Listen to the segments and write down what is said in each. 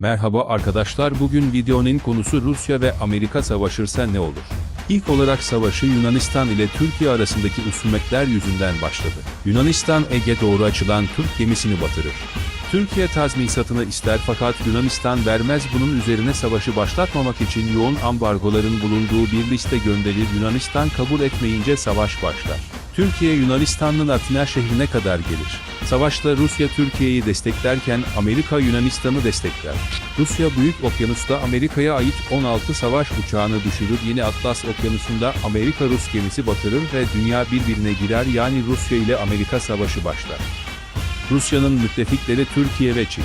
Merhaba arkadaşlar bugün videonun konusu Rusya ve Amerika savaşırsa ne olur? İlk olarak savaşı Yunanistan ile Türkiye arasındaki husumetler yüzünden başladı. Yunanistan Ege doğru açılan Türk gemisini batırır. Türkiye tazminatını ister fakat Yunanistan vermez bunun üzerine savaşı başlatmamak için yoğun ambargoların bulunduğu bir liste gönderir Yunanistan kabul etmeyince savaş başlar. Türkiye Yunanistan'ın Atina şehrine kadar gelir. Savaşta Rusya Türkiye'yi desteklerken Amerika Yunanistan'ı destekler. Rusya Büyük Okyanus'ta Amerika'ya ait 16 savaş uçağını düşürür yine Atlas Okyanusu'nda Amerika-Rus gemisi batırır ve dünya birbirine girer yani Rusya ile Amerika savaşı başlar. Rusya'nın müttefikleri Türkiye ve Çin.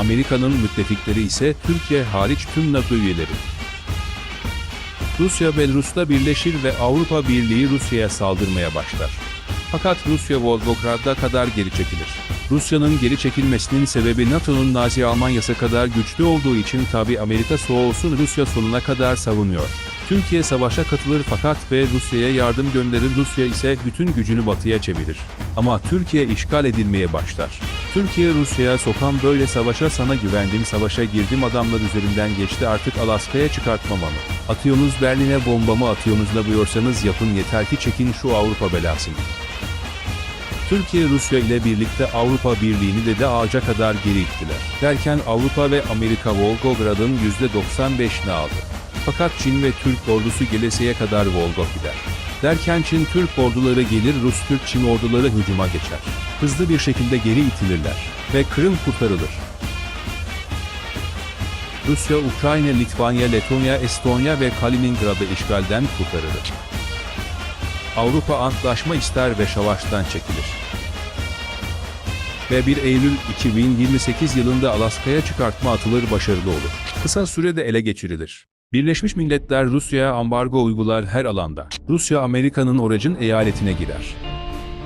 Amerika'nın müttefikleri ise Türkiye hariç tüm NATO üyeleri. Rusya Belarus'ta birleşir ve Avrupa Birliği Rusya'ya saldırmaya başlar. Fakat Rusya Volgograd'a kadar geri çekilir. Rusya'nın geri çekilmesinin sebebi NATO'nun Nazi Almanya'sı kadar güçlü olduğu için tabi Amerika soğusun Rusya sonuna kadar savunuyor. Türkiye savaşa katılır fakat ve Rusya'ya yardım gönderir Rusya ise bütün gücünü batıya çevirir. Ama Türkiye işgal edilmeye başlar. Türkiye Rusya'ya sokan böyle savaşa sana güvendim savaşa girdim adamlar üzerinden geçti artık Alaska'ya çıkartmamamı. Atıyorsunuz Berlin'e bombamı atıyorsunuz ne buyursanız yapın yeter ki çekin şu Avrupa belasını. Türkiye Rusya ile birlikte Avrupa Birliği'ni de de ağaca kadar geri ittiler. Derken Avrupa ve Amerika Volgograd'ın %95'ini aldı. Fakat Çin ve Türk ordusu Gelese'ye kadar Volgog gider. Derken Çin Türk orduları gelir Rus Türk Çin orduları hücuma geçer. Hızlı bir şekilde geri itilirler ve Kırım kurtarılır. Rusya, Ukrayna, Litvanya, Letonya, Estonya ve Kaliningrad'ı işgalden kurtarır. Avrupa antlaşma ister ve savaştan çekilir. Ve 1 Eylül 2028 yılında Alaska'ya çıkartma atılır başarılı olur. Kısa sürede ele geçirilir. Birleşmiş Milletler Rusya'ya ambargo uygular her alanda. Rusya Amerika'nın oracın eyaletine girer.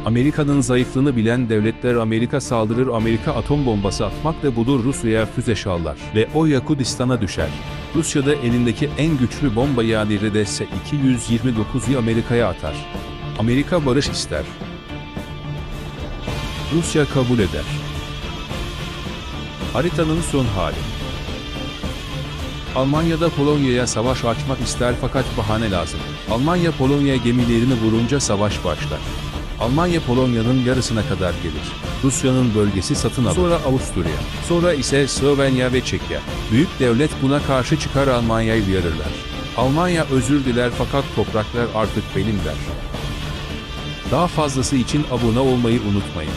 Amerika'nın zayıflığını bilen devletler Amerika saldırır Amerika atom bombası atmakla bulur Rusya'ya füze şallar ve o Yakudistan'a düşer. Rusya'da elindeki en güçlü bomba yani Redesse 229'u Amerika'ya atar. Amerika barış ister. Rusya kabul eder. Haritanın son hali. Almanya'da Polonya'ya savaş açmak ister fakat bahane lazım. Almanya Polonya gemilerini vurunca savaş başlar. Almanya Polonya'nın yarısına kadar gelir. Rusya'nın bölgesi satın alır. Sonra Avusturya. Sonra ise Slovenya ve Çekya. Büyük devlet buna karşı çıkar Almanya'yı uyarırlar. Almanya özür diler fakat topraklar artık benim der. Daha fazlası için abone olmayı unutmayın.